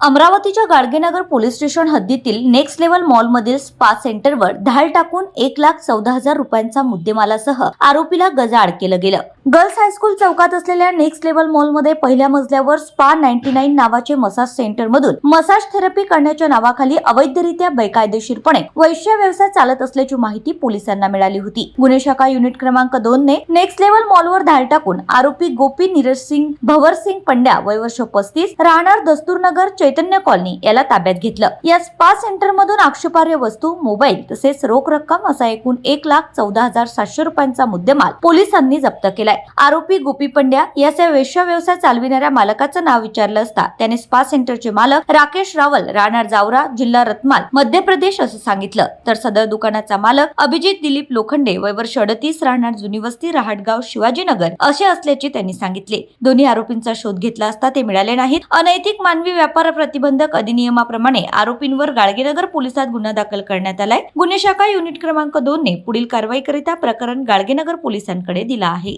अमरावतीच्या Gadgenagar police station हद्दीतील next level मॉलमधील स्पा सेंटरवर धाड टाकून एक लाख चौदा हजार रुपयांचा मुद्देमालासह आरोपीला गजाआड केलं गेलं. गर्ल्स हायस्कूल चौकात असलेल्या नेक्स्ट लेवल मॉलमध्ये पहिल्या मजल्यावर स्पा नाईन्टी नाईन नावाचे मसाज सेंटर मधून मसाज थेरपी करण्याच्या नावाखाली अवैधरित्या बेकायदेशीरपणे वैश्य व्यवसाय चालत असल्याची माहिती पोलिसांना मिळाली होती. गुन्हे शाखा युनिट क्रमांक दोन ने नेक्स्ट लेवल मॉलवर धाड टाकून आरोपी गोपी नीरज सिंग भवरसिंग पंड्या वय वर्ष पस्तीस राहणार दस्तूरनगर चैतन्य कॉलनी याला ताब्यात घेतलं. या स्पा सेंटर मधून आक्षेपार्ह वस्तू मोबाईल तसेच रोख रक्कम असा एकूण एक लाख चौदा हजार सातशे रुपयांचा मुद्देमाल पोलिसांनी जप्त केला. केलाय आरोपी गोपी पंड्या याचा या वेश्या व्यवसाय चालविणाऱ्या मालकाचं नाव विचारलं असता त्याने स्पा सेंटरचे मालक राकेश रावल राहणार जावरा जिल्हा रत्माल मध्य प्रदेश असं सांगितलं. तर सदर दुकानाचा मालक अभिजित दिलीप लोखंडे वय वर्ष अडतीस राहणार जुनी वस्ती रहाटगाव शिवाजीनगर असे असल्याचे त्यांनी सांगितले. दोन्ही आरोपींचा शोध घेतला असता ते मिळाले नाहीत. अनैतिक मानवी व्यापार प्रतिबंधक अधिनियमाप्रमाणे आरोपींवर गाडगेनगर पोलिसात गुन्हा दाखल करण्यात आलाय. गुन्हे शाखा युनिट क्रमांक दोन ने पुढील कारवाईकरिता प्रकरण गाडगेनगर पोलिसांकडे दिला आहे.